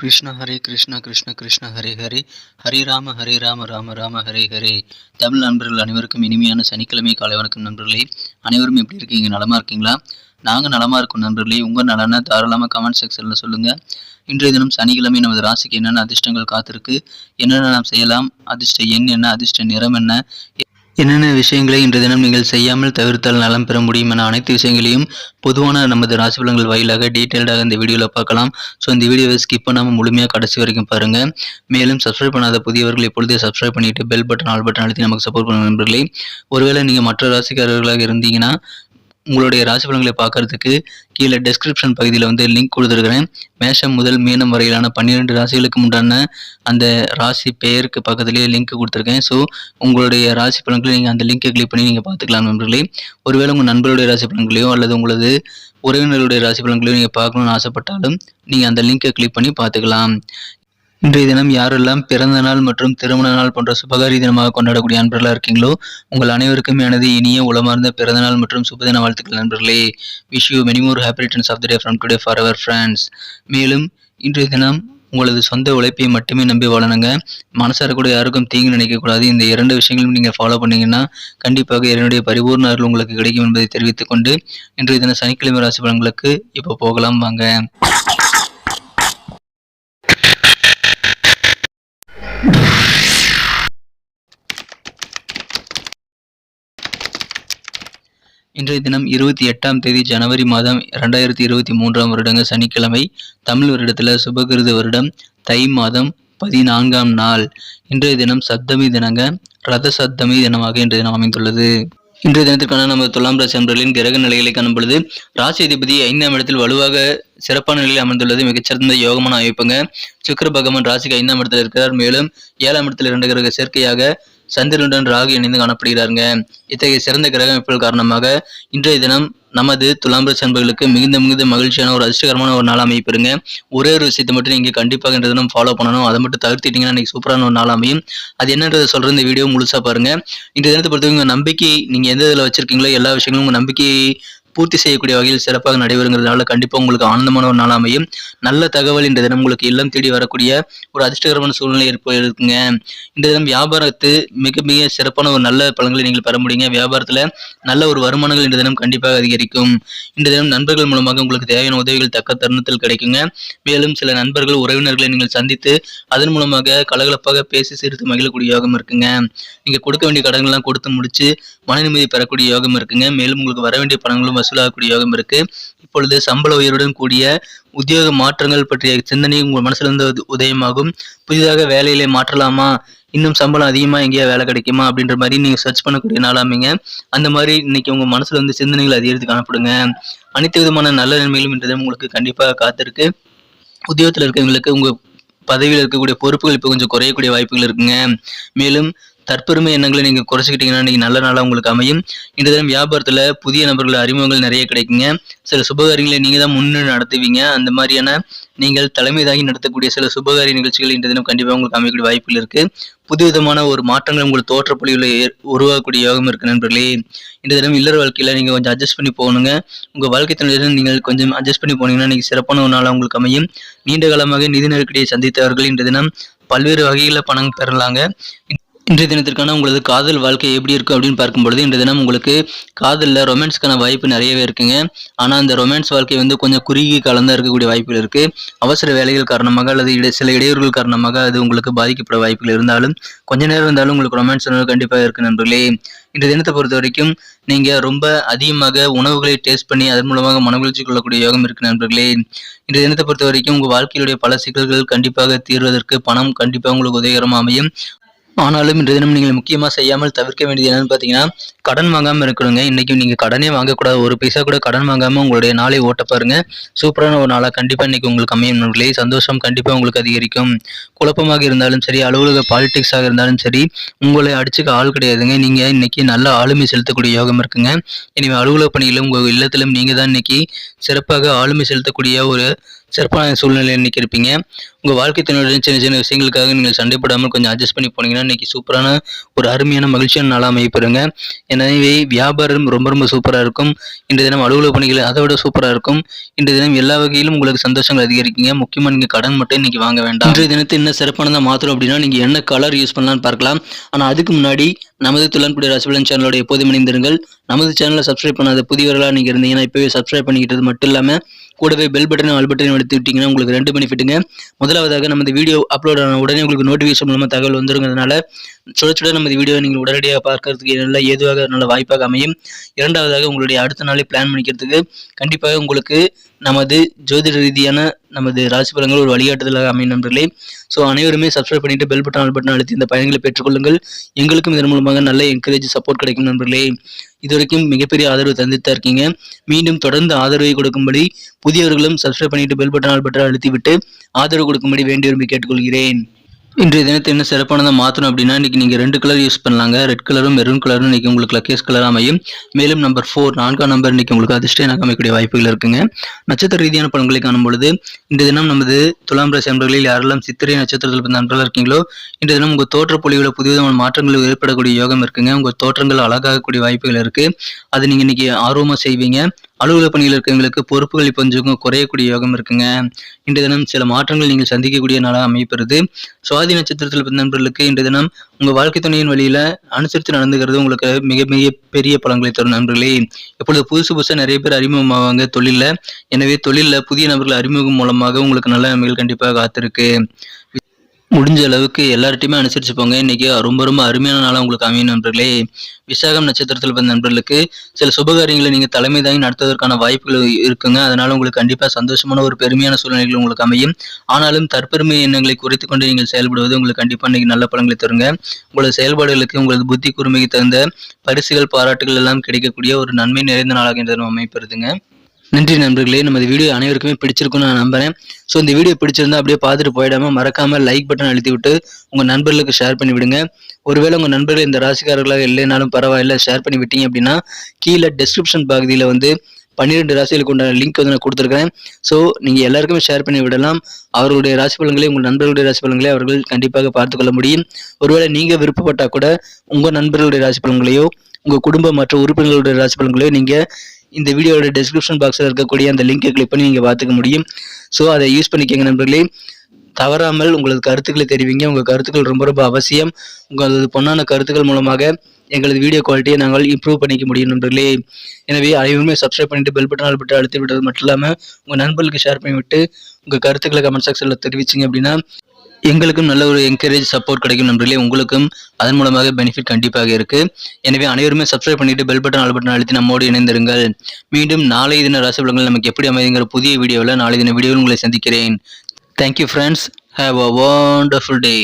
கிருஷ்ண ஹரே கிருஷ்ண கிருஷ்ண கிருஷ்ண ஹரே ஹரே. ஹரே ராம ஹரே ராம ராம ராம ஹரே ஹரே. தமிழ் நண்பர்கள் அனைவருக்கும் இனிமையான சனிக்கிழமை காலை வணக்கம் நண்பர்களே. அனைவரும் எப்படி இருக்கீங்க? நலமா இருக்கீங்களா? நாங்கள் நலமா இருக்கும் நண்பர்களே. உங்கள் நலனை தாராளமாக கமெண்ட் செக்ஷனில் சொல்லுங்கள் இன்றைய தினம் சனிக்கிழமை நமது ராசிக்கு என்னென்ன அதிர்ஷ்டங்கள் காத்திருக்கு? என்னென்ன நாம் செய்யலாம்? அதிர்ஷ்ட எண் என்ன? அதிர்ஷ்ட நிறம் என்ன? என்னென்ன விஷயங்களை இன்று தினம் நீங்கள் செய்யாமல் தவிர்த்தால் நலம் பெற முடியும் என அனைத்து விஷயங்களையும் பொதுவான நமது ராசி பலன்கள் வாயிலாக டீட்டெயில்டாக இந்த வீடியோவில் பார்க்கலாம். ஸோ இந்த வீடியோவை ஸ்கிப் பண்ணாமல் முழுமையாக கடைசி வரைக்கும் பாருங்கள் மேலும் சப்ஸ்கிரைப் பண்ணாத புதியவர்கள் இப்பொழுதே சப்ஸ்கிரைப் பண்ணிட்டு பெல் பட்டன் ஆல் பட்டன் அழுத்தி நமக்கு சப்போர்ட் பண்ண நண்பர்களே. ஒருவேளை நீங்கள் மற்ற ராசிக்காரர்களாக இருந்தீங்கன்னா உங்களுடைய ராசி பலன்களை பார்க்கறதுக்கு கீழே டெஸ்கிரிப்ஷன் பகுதியில் வந்து லிங்க் கொடுத்துருக்கிறேன். மேஷம் முதல் மீனம் வரையிலான பன்னிரெண்டு ராசிகளுக்கு உண்டான அந்த ராசி பெயருக்கு பக்கத்துலேயே லிங்க் கொடுத்துருக்கேன். ஸோ உங்களுடைய ராசி பலன்களை நீங்கள் அந்த லிங்கை கிளிக் பண்ணி நீங்கள் பார்த்துக்கலாம் நண்பர்களே. ஒருவேளை உங்கள் நண்பர்களுடைய ராசி பலன்களையோ அல்லது உங்களது உறவினர்களுடைய ராசி பலன்களையோ நீங்கள் பார்க்கணும்னு ஆசைப்பட்டாலும் நீங்கள் அந்த லிங்கை கிளிக் பண்ணி பார்த்துக்கலாம். இன்றைய தினம் யாரெல்லாம் பிறந்த நாள் மற்றும் திருமண நாள் போன்ற சுபகாரி தினமாக கொண்டாடக்கூடிய நண்பர்களாக இருக்கீங்களோ உங்கள் அனைவருக்கும் எனது இனிய உளமார்ந்த பிறந்த நாள் மற்றும் சுபதின வாழ்த்துக்கள் நண்பர்களே. Wish you many more happy returns of the day from today for our friends மேலும் இன்றைய தினம் உங்களது சொந்த உழைப்பை மட்டுமே நம்பி வாழணுங்க. மனசார கூட யாருக்கும் தீங்கு நினைக்கக்கூடாது இந்த இரண்டு விஷயங்களும் நீங்கள் ஃபாலோ பண்ணீங்கன்னா கண்டிப்பாக என்னுடைய பரிபூர்ண அருள் உங்களுக்கு கிடைக்கும் என்பதை தெரிவித்துக்கொண்டு இன்றைய தினம் சனிக்கிழமை ராசி பலன்களுக்கு இப்போ போகலாம் வாங்க. இன்றைய தினம் இருபத்தி எட்டாம் தேதி ஜனவரி மாதம் இரண்டாயிரத்தி இருபத்தி மூன்றாம் வருடங்க சனிக்கிழமை தமிழ் வருடத்தில் சுபகிருத வருடம் தை மாதம் பதினான்காம் நாள். இன்றைய தினம் சப்தமி தினங்க ரத சப்தமி தினமாக இன்றைய தினம் அமைந்துள்ளது. இன்றைய தினத்திற்கான நமது துலாம் ராசி அன்பர்களின் கிரக நிலைகளை காணும் பொழுது ராசி அதிபதி ஐந்தாம் இடத்தில் வலுவாக சிறப்பான நிலையில் அமைந்துள்ளது மிகச்சிறந்த யோகமான அமைப்புங்க. சுக்கர பகவான் ராசிக்கு ஐந்தாம் இடத்தில் இருக்கிறார். மேலும் ஏழாம் இடத்தில் இரண்டு கிரக சேர்க்கையாக சந்திரனுடன் ராகு இணைந்து காணப்படுகிறாருங்க. இத்தகைய சிறந்த கிரக அமைப்புகள் காரணமாக இன்றைய தினம் நமது துலாம் ராசி அன்பர்களுக்கு மிகுந்த மிகுந்த மகிழ்ச்சியான ஒரு அதிர்ஷ்டகரமான ஒரு நாள் அமைப்பிருங்க ஒரே ஒரு விஷயத்தை மட்டும் நீங்கள் கண்டிப்பாக இன்றைய தினம் ஃபாலோ பண்ணணும். அதை மட்டும் தவிர்த்திட்டீங்கன்னா இன்னைக்கு சூப்பரான ஒரு நாள் அமையும். அது என்னன்றதை சொல்கிற இந்த வீடியோ முழுசாக பாருங்கள் இந்த தினத்தை பொறுத்தவரைக்கும் நம்பிக்கை நீங்கள் எந்த இதில் வச்சிருக்கீங்களோ எல்லா விஷயங்களும் உங்கள் நம்பிக்கையை பூர்த்தி செய்யக்கூடிய வகையில் சிறப்பாக நடைபெறுங்கிறதுனால கண்டிப்பாக உங்களுக்கு ஆனந்தமான ஒரு நாள் அமையும். நல்ல தகவல் இந்த தினம் உங்களுக்கு இல்லம் தேடி வரக்கூடிய ஒரு அதிர்ஷ்டகரமான சூழ்நிலை ஏற்ப இருக்குங்க. இந்த தினம் வியாபாரத்து மிக மிக சிறப்பான ஒரு நல்ல பலன்களை நீங்கள் பெற முடியுங்க. வியாபாரத்தில் நல்ல ஒரு வருமானங்கள் இந்த தினம் கண்டிப்பாக அதிகரிக்கும். இந்த தினம் நண்பர்கள் மூலமாக உங்களுக்கு தேவையான உதவிகள் தக்க தருணத்தில் கிடைக்குங்க. மேலும் சில நண்பர்கள் உறவினர்களை நீங்கள் சந்தித்து அதன் மூலமாக கலகலப்பாக பேசி சிரித்து மகிழக்கூடிய யோகம் இருக்குங்க. நீங்கள் கொடுக்க வேண்டிய கடன்கள்லாம் கொடுத்து முடிச்சு மன நிம்மதி பெறக்கூடிய யோகம் இருக்குங்க. மேலும் உங்களுக்கு வர வேண்டிய பணங்களும் வசூலாகக்கூடிய யோகம் இருக்கு. இப்பொழுது சம்பள உயர்வுடன் கூடிய உத்தியோக மாற்றங்கள் பற்றிய சிந்தனை உங்கள் மனசிலிருந்து உதயமாகும். புதிதாக வேலையிலே மாற்றலாமா? இன்னும் சம்பளம் அதிகமா எங்கேயா வேலை கிடைக்குமா? அப்படின்ற மாதிரி நீங்க சர்ச் பண்ணக்கூடிய நாளாமீங்க. அந்த மாதிரி இன்னைக்கு உங்க மனசுல வந்து சிந்தனைகள் அதிகரித்து காணப்படுங்க. அனைத்து விதமான நல்ல நன்மைகளும் இன்றைய உங்களுக்கு கண்டிப்பாக காத்திருக்கு. உத்தியோகத்தில் இருக்கிறவங்களுக்கு உங்கள் பதவியில் இருக்கக்கூடிய பொறுப்புகள் இப்போ கொஞ்சம் குறையக்கூடிய வாய்ப்புகள் இருக்குங்க. மேலும் தற்பெருமை எண்ணங்களை நீங்கள் குறைச்சிக்கிட்டீங்கன்னா இன்றைக்கி நல்ல நாளாக உங்களுக்கு அமையும். இந்த தினம் வியாபாரத்தில் புதிய நபர்கள் அறிமுகங்கள் நிறைய கிடைக்குங்க. சில சுபகாரியங்களை நீங்கள் தான் முன்னே நடத்துவீங்க. அந்த மாதிரியான நீங்கள் தலைமைதாகி நடத்தக்கூடிய சில சுபகாரிய நிகழ்ச்சிகள் இந்த தினம் கண்டிப்பாக உங்களுக்கு அமையக்கூடிய வாய்ப்புகள் இருக்குது புது விதமான ஒரு மாற்றங்கள் உங்கள் ஏ உருவாகக்கூடிய யோகம் இருக்கு நண்பர்களே. இந்த தினம் இல்லற வாழ்க்கையில் நீங்கள் கொஞ்சம் அட்ஜஸ்ட் பண்ணி போகணுங்க. உங்கள் வாழ்க்கை துணையுடன் நீங்கள் கொஞ்சம் அட்ஜஸ்ட் பண்ணி போனீங்கன்னா இன்னைக்கு சிறப்பான ஒரு நாளாக உங்களுக்கு அமையும். நீண்ட காலமாக நிதி நெருக்கடியை சந்தித்தவர்கள் இந்த தினம் பல்வேறு வகைகளில் பணம் பெறலாங்க. இன்றைய தினத்திற்கான உங்களது காதல் வாழ்க்கை எப்படி இருக்கும் அப்படின்னு பார்க்கும்பொழுது இன்றைய தினம் உங்களுக்கு காதலில் ரொமான்ஸ்க்கான வாய்ப்பு நிறையவே இருக்குங்க. ஆனால் அந்த ரொமான்ஸ் வாழ்க்கை வந்து கொஞ்சம் குறுகிய காலம் தான் இருக்கக்கூடிய வாய்ப்புகள் இருக்கு. அவசர வேலைகள் காரணமாக அல்லது இடை சில இடையூறுகள் காரணமாக அது உங்களுக்கு பாதிக்கப்பட வாய்ப்புகள் இருந்தாலும் கொஞ்ச நேரம் இருந்தாலும் உங்களுக்கு ரொமான்ஸ் கண்டிப்பாக இருக்கு நண்பர்களே. இன்றைய தினத்தை பொறுத்த வரைக்கும் நீங்க ரொம்ப அதிகமாக உணவுகளை டேஸ்ட் பண்ணி அதன் மூலமாக மனமகிழ்ச்சி கொள்ளக்கூடிய யோகம் இருக்கு நண்பர்களே. இன்றைய தினத்தை பொறுத்த வரைக்கும் உங்கள் வாழ்க்கையிலுடைய பல சிக்கல்கள் கண்டிப்பாக தீர்வதற்கு பணம் கண்டிப்பாக உங்களுக்கு உதவிகரமாக அமையும். ஆனாலும் இன்றைய தினம் நீங்கள் முக்கியமாக செய்யாமல் தவிர்க்க வேண்டியது என்னன்னு பார்த்தீங்கன்னா கடன் வாங்காமல் இருக்கணுங்க. இன்றைக்கும் நீங்கள் கடனே வாங்கக்கூடாது. ஒரு பைசா கூட கடன் வாங்காமல் உங்களுடைய நாளை ஓட்ட பாருங்க. சூப்பரான ஒரு நாளாக கண்டிப்பாக இன்றைக்கி உங்களுக்கு அமையும் நண்பர்களே. சந்தோஷம் கண்டிப்பாக உங்களுக்கு அதிகரிக்கும். குழப்பமாக இருந்தாலும் சரி அலுவலக பாலிடிக்ஸாக இருந்தாலும் சரி உங்களை அடிச்சுக்க ஆள் கிடையாதுங்க. நீங்கள் இன்றைக்கி நல்ல ஆளுமை செலுத்தக்கூடிய யோகம் இருக்குங்க. இனிமேல் அலுவலக பணியிலும் உங்கள் இல்லத்திலும் நீங்கள் தான் இன்றைக்கி சிறப்பாக ஆளுமை செலுத்தக்கூடிய ஒரு சிறப்பான சூழ்நிலையில் இன்னைக்கு இருப்பீங்க. உங்கள் வாழ்க்கை துணையுடன் சின்ன சின்ன விஷயங்களுக்காக நீங்கள் சண்டைப்படாமல் கொஞ்சம் அட்ஜஸ்ட் பண்ணி போனீங்கன்னா இன்றைக்கி சூப்பரான ஒரு அருமையான மகிழ்ச்சியான நாளாக அமைப்பெறுங்க எனவே வியாபாரம் ரொம்ப ரொம்ப சூப்பராக இருக்கும். இன்றைய தினம் அலுவலக பணிகள் அதை விட சூப்பராக இருக்கும். இன்றைய தினம் எல்லா வகையிலும் உங்களுக்கு சந்தோஷங்கள் அதிகரிக்குங்க. முக்கியமாக நீங்கள் கடன் மட்டும் இன்னைக்கு வாங்க வேண்டாம். இன்றைய தினத்தை இன்னும் சிறப்பானதாக மாற்றணும் அப்படின்னா நீங்கள் என்ன கலர் யூஸ் பண்ணலாம்னு பார்க்கலாம். ஆனால் அதுக்கு முன்னாடி நமது துளன்குடி ராசிபலன் சேனலோட எப்போதும் இணைந்திருங்கள். நமது சேனலை சப்ஸ்கிரைப் பண்ணாத புதியவர்களாக நீங்கள் இருந்தீங்கன்னா இப்போவே சப்ஸ்கிரைப் பண்ணிக்கிட்டது மட்டும் இல்லாமல் கூடவே பெல் பட்டனும் ஆல் பட்டனும் எடுத்து விட்டிங்கன்னா உங்களுக்கு ரெண்டு பெனிஃபிட்டுங்க முதலாவதாக நம்ம இந்த வீடியோ அப்லோட் ஆன உடனே உங்களுக்கு நோட்டிஃபிகேஷன் மூலமாக தகவல் வந்துருங்கிறதுனால சுட சுட நம்ம வீடியோ நீங்கள் உடனடியாக பார்க்கறதுக்கு நல்ல ஏதுவாக நல்ல வாய்ப்பாக அமையும். இரண்டாவதாக உங்களுடைய அடுத்த நாளை பிளான் பண்ணிக்கிறதுக்கு கண்டிப்பாக உங்களுக்கு நமது ஜோதிட ரீதியான நமது ராசி பலன்கள் ஒரு வழிகாட்டுதலாக அமையும் நண்பர்களே. ஸோ அனைவருமே சப்ஸ்கிரைப் பண்ணிட்டு பெல் பட்டன் ஆல் பட்டன் அழுத்தி இந்த பயன்களை பெற்றுக்கொள்ளுங்கள் எங்களுக்கும் இதன் மூலமாக நல்ல என்கரேஜ் சப்போர்ட் கிடைக்கும் நண்பர்களே. இதுவரைக்கும் மிகப்பெரிய ஆதரவு தந்துட்டு தான் இருக்கீங்க. மீண்டும் தொடர்ந்து ஆதரவை கொடுக்கும்படி புதியவர்களும் சப்ஸ்கிரைப் பண்ணிட்டு பெல் பட்டன் ஆல் பட்டன் அழுத்தி விட்டு ஆதரவு கொடுக்கும்படி வேண்டி விரும்பி கேட்டுக்கொள்கிறேன். இன்றைய தினத்தை என்ன சிறப்பானதாக மாற்றணும் அப்படின்னா இன்றைக்கி நீங்கள் ரெண்டு கலர் யூஸ் பண்ணலாங்க. ரெட் கலரும் மெரூன் கலரும் இன்றைக்கி உங்களுக்கு லக்கேஸ் கலர் அமையும். மேலும் நம்பர் ஃபோர் நான்காம் நம்பர் இன்றைக்கி உங்களுக்கு அதிர்ஷ்டம் எனக்கு அமைக்கக்கூடிய வாய்ப்புகள் இருக்குங்க. நட்சத்திர ரீதியான பலன்களை காணும் பொழுது இந்த தினம் நமது துலாம் ராசி அன்பர்களில் யாரெல்லாம் சித்திரை நட்சத்திரத்தில் பிறந்த அன்பர்கள் இருக்கீங்களோ இந்த தினம் உங்கள் தோற்ற பொலிவில் புதுவிதமான மாற்றங்கள் ஏற்படக்கூடிய யோகம் இருக்குங்க. உங்கள் தோற்றங்கள் அழகாகக்கூடிய வாய்ப்புகள் இருக்குது அது நீங்கள் இன்றைக்கி ஆர்வமாக செய்வீங்க. அலுவலக பணியில் இருக்கவங்களுக்கு பொறுப்புகள் இப்போ கொஞ்சம் குறையக்கூடிய யோகம் இருக்குங்க. இன்று தினம் சில மாற்றங்கள் நீங்கள் சந்திக்கக்கூடிய நாளாக அமைப்பெறுது சுவாதி நட்சத்திரத்தில் பிறந்த நண்பர்களுக்கு இன்று தினம் உங்கள் வாழ்க்கை துணையின் வழியில் அனுசரித்து நடந்துக்கிறது உங்களுக்கு மிக மிக பெரிய பலன்களை தரும் நண்பர்களே. இப்பொழுது புதுசு புதுசாக நிறைய பேர் அறிமுகமாவாங்க தொழிலில். எனவே தொழிலில் புதிய நபர்கள் அறிமுகம் மூலமாக உங்களுக்கு நல்ல நன்மைகள் கண்டிப்பாக காத்திருக்கு. முடிஞ்ச அளவுக்கு எல்லார்ட்டையுமே அனுசரிச்சு போங்க. இன்னைக்கு ரொம்ப ரொம்ப அருமையான நாளாக உங்களுக்கு அமையும் நண்பர்களே. விசாகம் நட்சத்திரத்தில் பிறந்த நண்பர்களுக்கு சில சுபகாரியங்களை நீங்கள் தலைமை தாங்கி நடத்துவதற்கான வாய்ப்புகள் இருக்குங்க. அதனால உங்களுக்கு கண்டிப்பாக சந்தோஷமான ஒரு பெருமையான சூழ்நிலைகள் உங்களுக்கு அமையும். ஆனாலும் தற்பெருமை எண்ணங்களை குறைத்து கொண்டு நீங்கள் செயல்படுவது உங்களுக்கு கண்டிப்பாக இன்னைக்கு நல்ல பலன்களை தருங்க. உங்களது செயல்பாடுகளுக்கு உங்களது புத்தி கூர்மைக்கு தகுந்த பரிசுகள் பாராட்டுகள் எல்லாம் கிடைக்கக்கூடிய ஒரு நன்மை நிறைந்த நாளாக இந்த அமைப்பெறுதுங்க நன்றி நண்பர்களே. நமது வீடியோ அனைவருக்குமே பிடிச்சிருக்கும்னு நான் நம்புறேன். ஸோ இந்த வீடியோ பிடிச்சிருந்தா அப்படியே பார்த்துட்டு போயிடாம மறக்காம லைக் பட்டன் அழுத்தி விட்டு உங்க நண்பர்களுக்கு ஷேர் பண்ணி விடுங்க ஒருவேளை உங்க நண்பர்கள் இந்த ராசிக்காரர்களாக இல்லைனாலும் பரவாயில்ல ஷேர் பண்ணி விட்டீங்க அப்படின்னா கீழே டெஸ்கிரிப்ஷன் பகுதியில் வந்து பன்னிரெண்டு ராசிகளுக்கு உண்டான லிங்க் வந்து நான் கொடுத்துருக்கேன் ஸோ நீங்கள் எல்லாருக்குமே ஷேர் பண்ணி விடலாம். அவர்களுடைய ராசி பலன்களை உங்கள் நண்பர்களுடைய ராசி பலன்களை அவர்கள் கண்டிப்பாக பார்த்துக்கொள்ள முடியும். ஒருவேளை நீங்கள் விருப்பப்பட்டால் கூட உங்கள் நண்பர்களுடைய ராசி பலன்களையோ உங்கள் குடும்ப மற்ற உறுப்பினர்களுடைய ராசி பலன்களையோ நீங்கள் இந்த வீடியோட டிஸ்கிரிப்ஷன் பாக்ஸில் இருக்கக்கூடிய அந்த லிங்கை கிளிக் பண்ணி நீங்கள் பார்த்துக்க முடியும். ஸோ அதை யூஸ் பண்ணிக்கோங்க நண்பர்களே. தவறாமல் உங்களது கருத்துக்களை தெரிவிங்க. உங்கள் கருத்துக்கள் ரொம்ப ரொம்ப அவசியம். உங்களது பொன்னான கருத்துக்கள் மூலமாக எங்களது வீடியோ குவாலிட்டியை நாங்கள் இம்ப்ரூவ் பண்ணிக்க முடியும் நண்பர்களே. எனவே அனைவருமே சப்ஸ்கிரைப் பண்ணிட்டு பெல் பட்டன் ஆல் பட்டன் அழுத்தி விட்டது மட்டும் இல்லாமல் உங்கள் நண்பர்களுக்கு ஷேர் பண்ணிவிட்டு உங்கள் கருத்துக்களை கமெண்ட் செக்ஷனில் தெரிவிச்சிங்க அப்படின்னா எங்களுக்கும் நல்ல ஒரு என்கரேஜ் சப்போர்ட் கிடைக்கும் நண்பர்களே. உங்களுக்கும் அதன் மூலமாக பெனிஃபிட் கண்டிப்பாக இருக்கு. எனவே அனைவருமே சப்ஸ்கிரைப் பண்ணிட்டு பெல் பட்டன் ஆல் பட்டன் அழுத்தி நம்மோடு இணைந்திருங்கள். மீண்டும் நாளை தின ராசி பலன்கள் நமக்கு எப்படி அமைதுங்கிற புதிய வீடியோவில் நாளை தின வீடியோவில் உங்களை சந்திக்கிறேன். Thank you friends have a wonderful day